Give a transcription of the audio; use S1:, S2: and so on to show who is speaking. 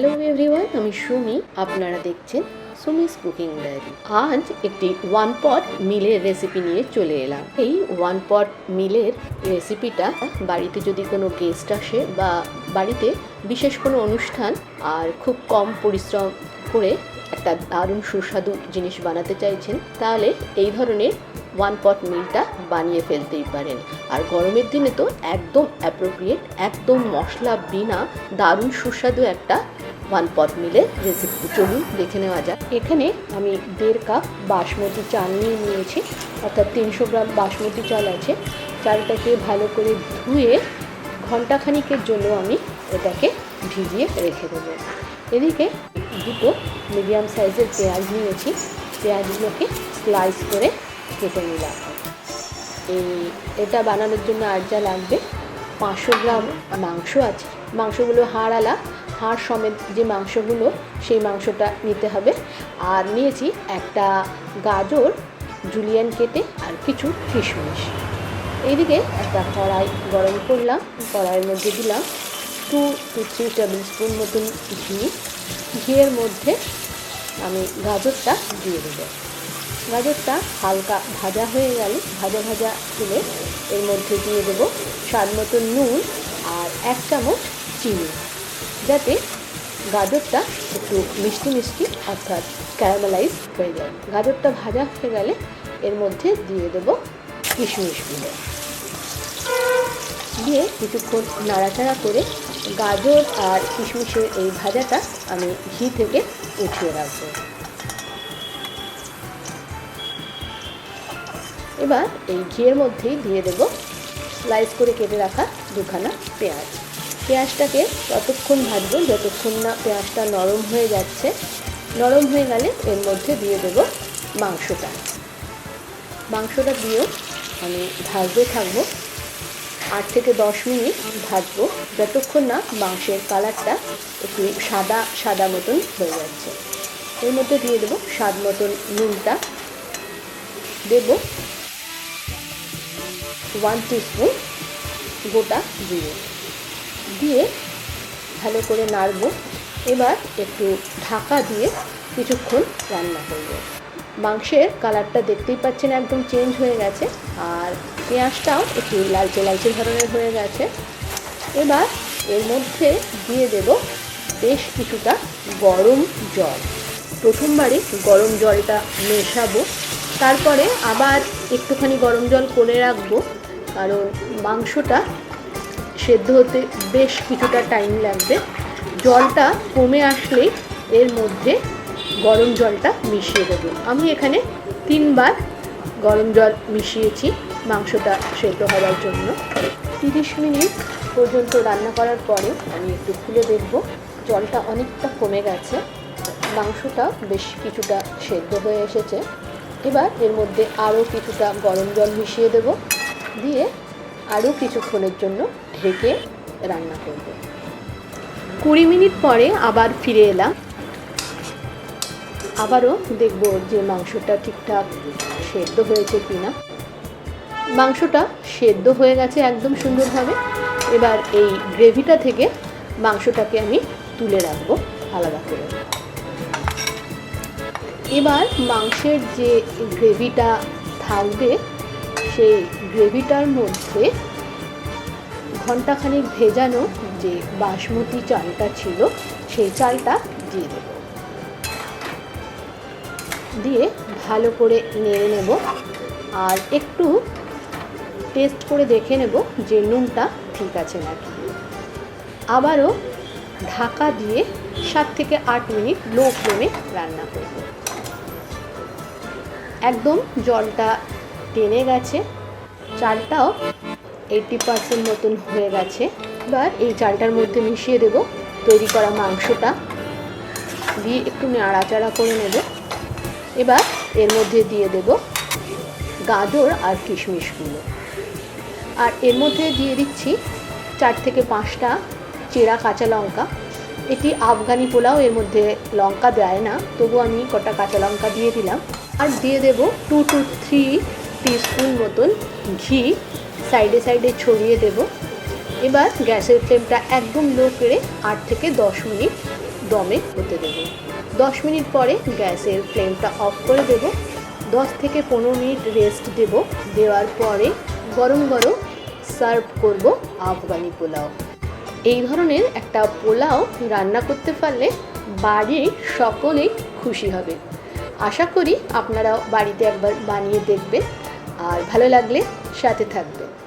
S1: Hello everyone আমি সুমি। আপনারা দেখছেন সুমিস কুকিং ডায়েরি। আজ একটি ওয়ান পট মিলের রেসিপি নিয়ে চলে এলাম। এই ওয়ান পট মিলের রেসিপিটা বাড়িতে যদি কোনো গেস্ট আসে বা বাড়িতে বিশেষ কোনো অনুষ্ঠান আর খুব কম পরিশ্রম করে একটা দারুণ সুস্বাদু জিনিস বানাতে চাইছেন, তাহলে এই ধরনের ওয়ান পট মিলটা বানিয়ে ফেলতেই পারেন। আর গরমের দিনে তো একদম অ্যাপ্রোপ্রিয়েট একদম মশলা বিনা দারুণ সুস্বাদু একটা ওয়ান পট মিলের রেসিপি চলুন দেখে নেওয়া যাক। এখানে আমি দেড় কাপ বাসমতি চাল নিয়ে নিয়েছি, অর্থাৎ তিনশো গ্রাম বাসমতি চাল আছে। চালটাকে ভালো করে ধুয়ে ঘন্টাখানিকের জন্য আমি এটাকে ভিজিয়ে রেখে দেবো। এদিকে দুটো মিডিয়াম সাইজের পেঁয়াজ নিয়েছি। পেঁয়াজগুলোকে স্লাইস করে কেটে নিলাম। এই, এটা বানানোর জন্য আর যা লাগবে, পাঁচশো গ্রাম মাংস আছে। মাংসগুলো হাড় আলা হাড় সমেত যে মাংসগুলো, সেই মাংসটা নিতে হবে। আর নিয়েছি একটা গাজর জুলিয়ান কেটে আর কিছু কিশমিশ। এইদিকে একটা কড়াই গরম করলাম, কড়াইয়ের মধ্যে দিলাম two two three tablespoon মতন ঘি। ঘিয়ের মধ্যে আমি গাজরটা দিয়ে দেবো। গাজরটা হালকা ভাজা হয়ে গেলে, ভাজা ভাজা তুলে এর মধ্যে দিয়ে দেবো স্বাদ মতো নুন আর এক চামচ চিনি। যাতে গাজরটা একটু মিষ্টি মিষ্টি অর্থাৎ ক্যারামেলাইজ হয়ে যায়। গাজরটা ভাজা হয়ে গেলে এর মধ্যে দিয়ে দেবো কিশমিশগুলো দিয়ে কিছুক্ষণ নাড়াচাড়া করে গাজর আর কিশমিশের এই ভাজাটা আমি ঘি থেকে উঠিয়ে রাখব। এবার এই ঘিয়ের মধ্যেই দিয়ে দেব স্লাইস করে কেটে রাখা দুখানা পেঁয়াজ। পেঁয়াজটাকে ততক্ষণ ভাজবো, যতক্ষণ না পেঁয়াজটা নরম হয়ে যাচ্ছে। নরম হয়ে গেলে এর মধ্যে দিয়ে দেব মাংসটা। মাংসটা দিয়েও আমি ভাজতে থাকব। আট থেকে দশ মিনিট ভাজবো, যতক্ষণ না মাংসের কালারটা একটু সাদা সাদা মতন হয়ে যাচ্ছে। এর মধ্যে দিয়ে দেবো স্বাদ মতন নুনটা। দেবো ওয়ান টিস্পুন গোটা জিরে। দিয়ে ভালো করে নাড়ব। এবার একটু ঢাকা দিয়ে কিছুক্ষণ রান্না করব। মাংসের কালারটা দেখতেই পাচ্ছেন একদম চেঞ্জ হয়ে গেছে আর পেঁয়াজটাও একটু লালচে লালচে ধরনের হয়ে গেছে। এবার এর মধ্যে দিয়ে দেব বেশ কিছুটা গরম জল। প্রথমবারে গরম জলটা মেশাবো। তারপরে আবার একটুখানি গরম জল করে রাখব। কারণ মাংসটা সেদ্ধ হতে বেশ কিছুটা টাইম লাগবে। জলটা কমে আসলেই এর মধ্যে গরম জলটা মিশিয়ে দেবো। আমি এখানে তিনবার গরম জল মিশিয়েছি মাংসটা সেদ্ধ হওয়ার জন্য। তিরিশ মিনিট পর্যন্ত রান্না করার পরে আমি একটু খুলে দেখব, জলটা অনেকটা কমে গেছে। মাংসটা বেশ কিছুটা সেদ্ধ হয়ে এসেছে। এবার এর মধ্যে আরও কিছুটা গরম জল মিশিয়ে দেব। দিয়ে আরও কিছুক্ষণের জন্য ঢেকে রান্না করব। কুড়ি মিনিট পরে আবার ফিরে এলাম। আবারও দেখব যে মাংসটা ঠিকঠাক সেদ্ধ হয়েছে কি না মাংসটা সেদ্ধ হয়ে গেছে একদম সুন্দরভাবে। এবার এই গ্রেভিটা থেকে মাংসটাকে আমি তুলে রাখব আলাদা করে। এবার মাংসের যে গ্রেভিটা থাকবে, সেই গ্রেভিটার মধ্যে ঘন্টাখানিক ভেজানো যে বাসমতি চালটা ছিল, সেই চালটা দিয়ে দেব। দিয়ে ভালো করে নেড়ে নেব আর একটু টেস্ট করে দেখে নেব যে নুনটা ঠিক আছে নাকি। আবারও ঢাকা দিয়ে সাত থেকে আট মিনিট লো ফ্লেমে রান্না করব। একদম জলটা টেনে গেছে। চালটাও এইটি পার্সেন্ট মতন হয়ে গেছে। এবার এই চালটার মধ্যে মিশিয়ে দেব, তৈরি করা মাংসটা। দিয়ে একটু নাড়াচাড়া করে নেব। এবার এর মধ্যে দিয়ে দেব গাজর আর কিশমিশগুলো। আর এর মধ্যে দিয়ে দিচ্ছি চার থেকে পাঁচটা চেরা কাঁচা লঙ্কা। এটি আফগানি পোলাও, এর মধ্যে লঙ্কা দেয় না তবু আমি কটা কাঁচা লঙ্কা দিয়ে দিলাম। আর দিয়ে দেব টু টু থ্রি টিস্পুন মতন ঘি সাইডে সাইডে ছড়িয়ে দেব। এবার গ্যাসের ফ্লেমটা একদম লো করে আট থেকে দশ মিনিট দমে হতে দেবো। দশ মিনিট পরে গ্যাসের ফ্লেমটা অফ করে দেব। দশ থেকে পনেরো মিনিট রেস্ট দেব। দেওয়ার পরে গরম গরম সার্ভ করব আফগানি পোলাও। এই ধরনের একটা পোলাও রান্না করতে পারলে বাড়ির সকলেই খুশি হবে। আশা করি আপনারা বাড়িতে একবার বানিয়ে দেখবেন। আর ভালো লাগলে সাথে থাকবেন।